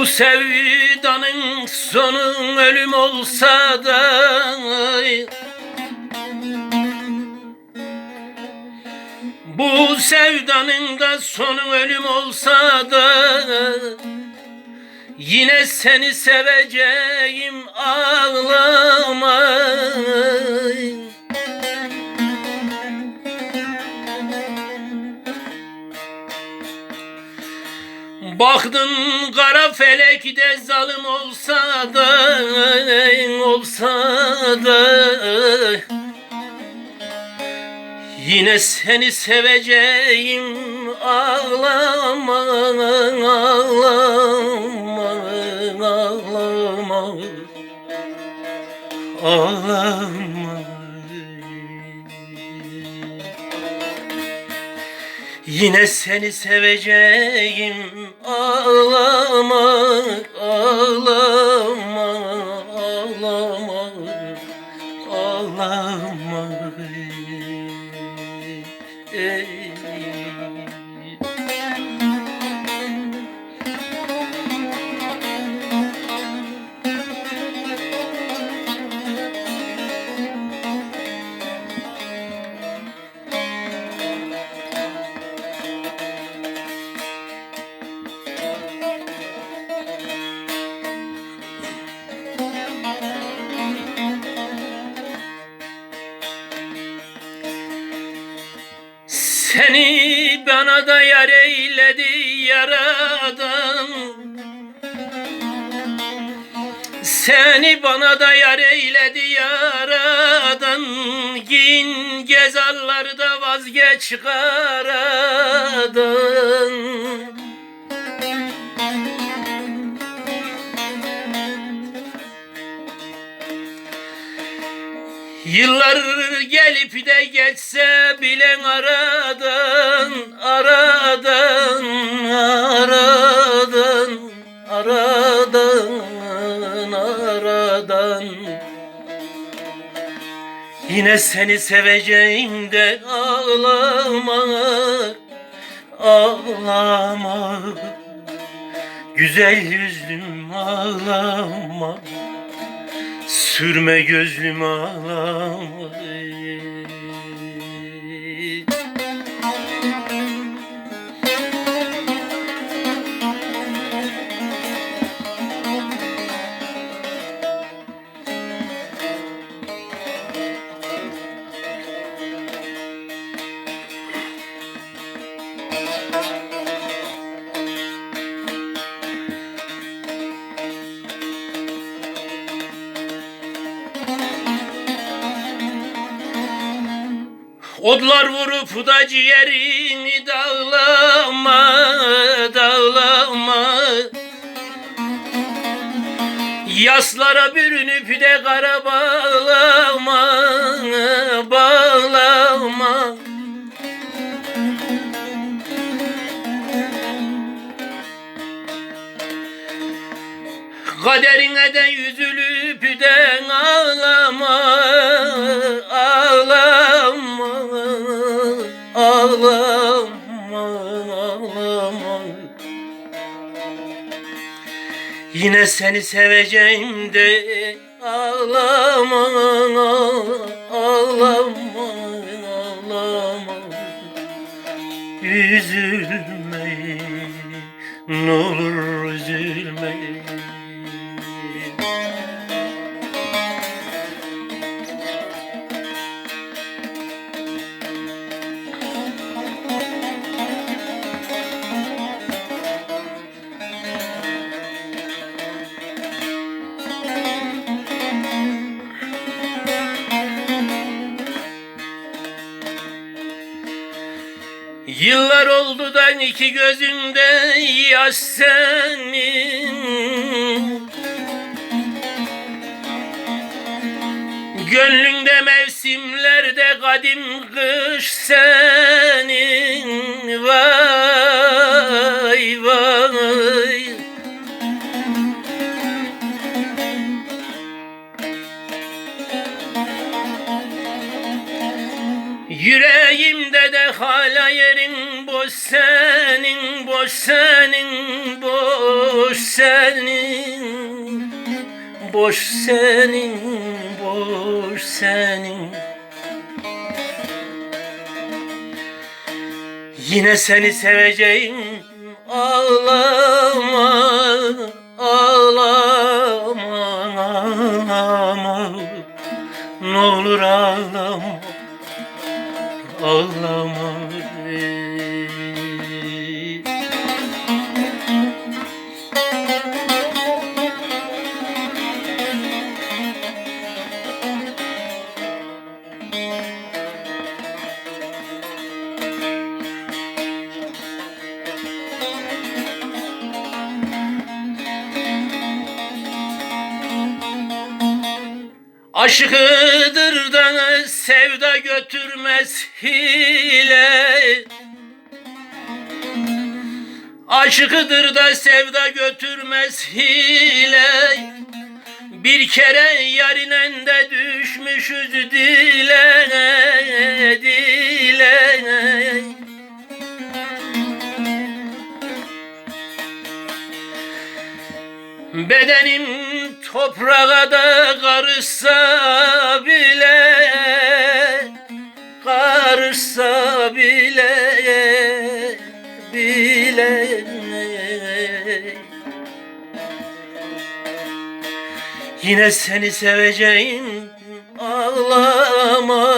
Bu sevdanın sonu ölüm olsa da Bu sevdanın da sonu ölüm olsa da Yine seni seveceğim ağlama Baktın kara felek de zalim olsa da olsa da. Yine seni seveceğim ağlama ağlama ağlama. Ağlama. Yine seni seveceğim ağlama ağlama ağlama ağlama ey. Seni bana da yar eyledi yaradan. Seni bana da yar eyledi yaradan. Giyin gezallarda vazgeç karadan Yıllar gelip de geçse bilen aradan, aradan, aradan, aradan, aradan. Yine seni seveceğim de ağlama, ağlama. Güzel yüzlüm ağlama. Sürme gözlüm ağlamadı Odlar vurup da ciğerini dağlama, dağlama. Yaslara bürünüp de kara bağlama, bağlama. Kaderine de yüzülüp de ağlama, Yine seni seveceğim de ağlama, ağlama, ağlama. Üzülme, ne Yıllar oldu da iki gözünde yaş senin. Gönlünde mevsimlerde kadim kış senin. Vay Yerin boş senin, boş senin, boş senin. Boş senin, boş senin. Yine seni seveceğim ağlama Aşkıdır da götürmez hile. Aşkıdır da sevda götürmez hile. Bir kere yarinen de düşmüşüz dile dile. Bedenim toprağa da karışsa bile Karışsa bile bile. Yine seni seveceğim ağlama